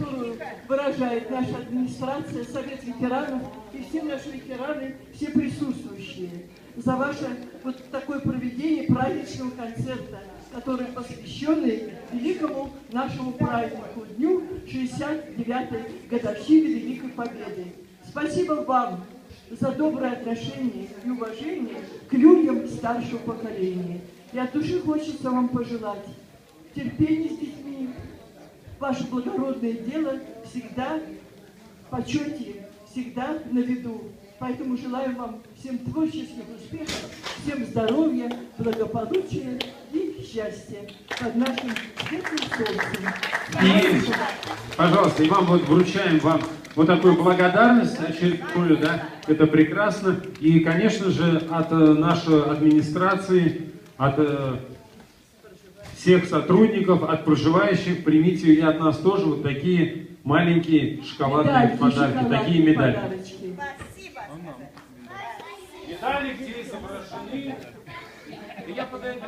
которую выражает наша администрация, Совет ветеранов и все наши ветераны, все присутствующие, за ваше вот такое проведение праздничного концерта, который посвященный великому нашему празднику, дню 69-й годовщины Великой Победы. Спасибо вам за доброе отношение и уважение к людям старшего поколения. И от души хочется вам пожелать терпения с детьми, ваше благородное дело всегда в почете, всегда на виду. Поэтому желаю вам всем творческих успехов, всем здоровья, благополучия и счастья под нашим светлым солнцем. И, пожалуйста, и вам вот вручаем вам вот такую благодарность очередную, да, это прекрасно. И, конечно же, от э, нашей администрации, от э, всех сотрудников, от проживающих, примите и от нас тоже вот такие маленькие шоколадные Медальки, подарки, шоколадные такие медали. подарочки. Спасибо. Медали, где изображены. Я подойду.